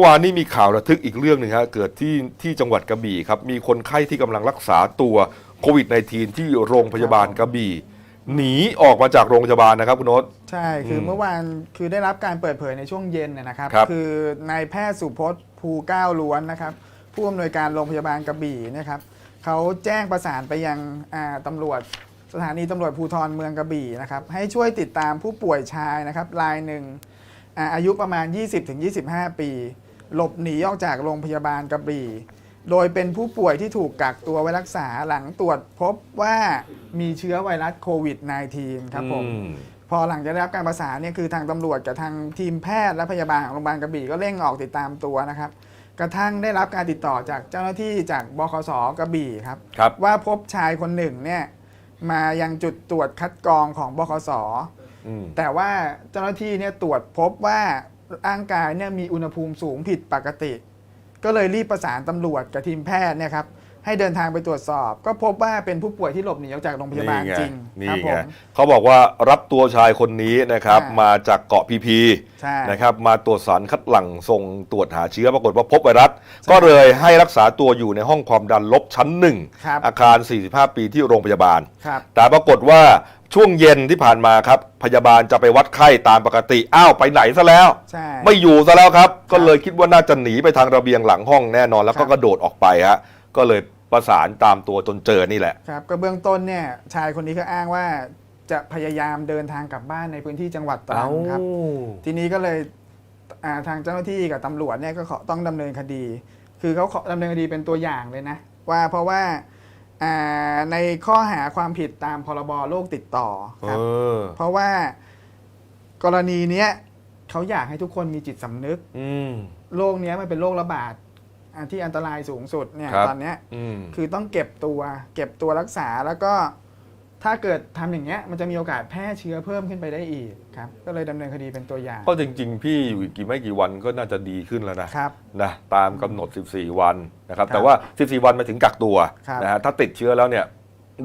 มื่อวานนี้มีข่าวระทึกอีกเรื่องหนึ่งฮะเกิดที่ที่จังหวัดกระบี่ครับมีคนไข้ที่กำลังรักษาตัวโควิด -19 ที่โรงพยาบาลกระบี่หนีออกมาจากโรงพยาบาลนะครับคุณโน้ตใช่ คืออมเมื่อวานคือได้รับการเปิดเผยในช่วงเย็นเนยนะครับครับ อนายแพทย์สุพจน์ภูเก้าล้วนนะครับ ผู้อำนวยการโรงพยาบาลกระบี่เนะครับเขาแจ้งประสานไปยังอ่าตำรวจสถานีตำรวจภูธรเมืองกระบี่นะครับ ให้ช่วยติดตามผู้ป่วยชายนะครับรายหนึ่งอ่าอายุประมาณ 20-25 ปี หลบหนีออกจากโรงพยาบาลกระบี่ โดยเป็นผู้ป่วยที่ถูกกักตัวไว้รักษาหลังตรวจพบว่ามีเชื้อไวรัสโควิด -19 ครับผมอืมพอหลังจากได้รับการประสานเนี่ยคือทางตำรวจกับทางทีมแพทย์และพยาบาลของโรงพยาบาลกระบี่ก็เร่งออกติดตามตัวนะครับ กระทั่งได้รับการติดต่อจากเจ้าหน้าที่จากบคสกระบี่ครับ ครับ ว่าพบชายคนหนึ่งเนี่ยมายังจุดตรวจคัดกรองของบคส อืม แต่ว่าเจ้าหน้าที่เนี่ยตรวจพบว่า ร่างกายเนี่ยมีอุณหภูมิสูงผิดปกติ ก็เลยรีบประสานตำรวจกับทีมแพทย์เนี่ยครับให้เดินทางไปตรวจสอบ ก็พบว่าเป็นผู้ป่วยที่หลบหนีออกจากโรงพยาบาลนี่ไงจริงนี่ครับผไงม เขาบอกว่ารับตัวชายคนนี้นะครับอ่ามมาจากเกาะพีพีใช่นะครับมาตรวจสารคัดหลั่งส่งตรวจหาเชื้อปรากฏว่าพบไวรัส ก็เลยให้รักษาตัวอยู่ในห้องความดันลบชั้นหนึ่งครับ อาคาร 45 ปีที่โรงพยาบาล ครับ แต่ปรากฏว่า ช่วงเย็นที่ผ่านมาครับ พยาบาลจะไปวัดไข้ตามปกติ อ้าวไปไหนซะแล้ว ใช่ ไม่อยู่ซะแล้วครับ ก็เลยคิดว่าน่าจะหนีไปทางระเบียงหลังห้องแน่นอน แล้วครัก็บกระโดดออกไปฮะก็เลยประสานตามตัวจนเจอนี่แหละ ครับก็เบื้องต้นเนี่ยชายคนนี้ก็อ้างว่าจะพยายามเดินทางกลับบ้านในพื้นที่จังหวัดตรังครับ ทีนี้ก็เลยอ่าทางเจ้าหน้าที่กับตำรวจเนี่ยก็ขอต้องดำเนินคดี คือเขาขอดำเนินคดีเป็นตัวอย่างเลยนะ ว่าเพราะว่า อ่าในข้อหาความผิดตามพรบโรคติดต่อครับเออเพราะว่ากรณีเนี้ยเขาอยากให้ทุกคนมีจิตสำนึก อืม โรคเนี้ยมันเป็นโรคระบาดอ่าที่อันตรายสูงสุดเนี่ยครับ ตอนเนี้ย อืม คือต้องเก็บตัว เก็บตัวรักษาแล้วก็ ถ้าเกิดทำอย่างเงี้ยมันจะมีโอกาสแพร่เชื้อเพิ่มขึ้นไปได้อีกครับก็เลยดำเนินคดีเป็นตัวอย่าง ก็จริง ๆ พี่อยู่อีกกี่ไม่กี่วันก็น่าจะดีขึ้นแล้วนะครับนะตามกำหนด 14 วันนะครับครับแต่ว่า 14 วันหมายถึงกักตัวครับนะฮะถ้าติดเชื้อแล้วเนี่ย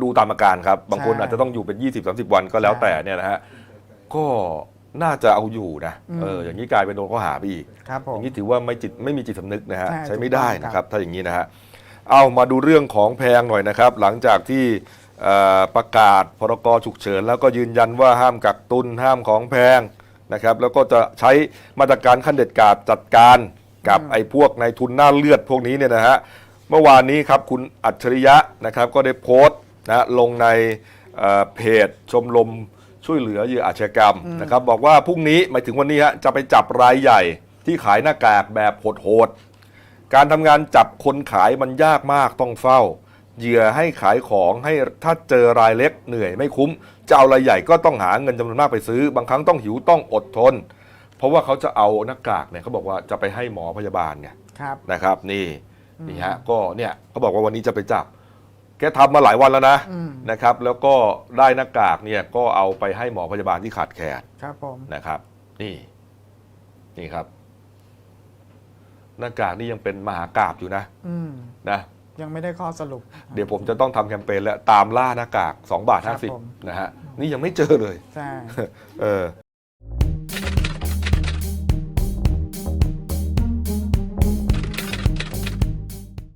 ดูตามอาการครับ บางคนใช่อาจจะต้องอยู่เป็น 20-30 วันก็แล้วใช่แต่เนี่ยนะฮะก็น่าจะเอาอยู่นะอืมเอออย่างนี้กลายเป็นโดนข้อหาไปอีกครับผอมย่างนี้ถือว่าไม่จิตไม่มีจิตสำนึกนะฮะใช่ใช้ไม่ได้ถูกต้องนะคครัรับบถ้าอย่างนี้นะฮะเอามาดูเรื่องของแพงหน่อยนะครับ หลังจากที่ เอ่อประกาศพรกฉุกเฉิน แล้วก็ยืนยันว่าห้ามกักตุนห้ามของแพงนะครับแล้วก็จะใช้มาตรการขั้นเด็ดขาดจัดการกับไอ้พวกในายทุนหน้าเลือดพวกนี้เนี่ยนะฮะเมื่อวานนี้ครับคุณอัจฉริยะนะครับก็ได้โพสต์นะลงในเอ่อเพจชมรมช่วยเหลือเหยื่ออาชญากรรมนะครับบอกว่าพรุ่งนี้หมายถึงวันนี้ฮะจะไปจับรายใหญ่ที่ขายหน้ากากแบบโหดๆ การทำงานจับคนขายมันยากมากต้องเฝ้า เหยื่อให้ขายของให้ถ้าเจอรายเล็กเหนื่อยไม่คุ้มจะเอารายใหญ่ก็ต้องหาเงินจำนวนมากไปซื้อ บางครั้งต้องหิวต้องอดทน เพราะว่าเขาจะเอาหน้ากากเนี่ยเขาบอกว่าจะไปให้หมอพยาบาลเนี่ยครับนะครับ นี่นี่ฮะก็เนี่ยเขาบอกว่าวันนี้จะไปจับ แกทำมาหลายวันแล้วนะอืมนะครับ แล้วก็ได้หน้ากากเนี่ยก็เอาไปให้หมอพยาบาลที่ขาดแคลนครับผมนะครับ นี่ นี่ครับ หน้ากากนี่ยังเป็นมหากราบอยู่นะอืมนะ ยังไม่ได้ข้อสรุป เดี๋ยวผมจะต้องทำแคมเปญแล้วตามล่าหน้ากาก 2 บาท ครับผม 50 นะฮะ นี่ยังไม่เจอเลย ใช่ เออ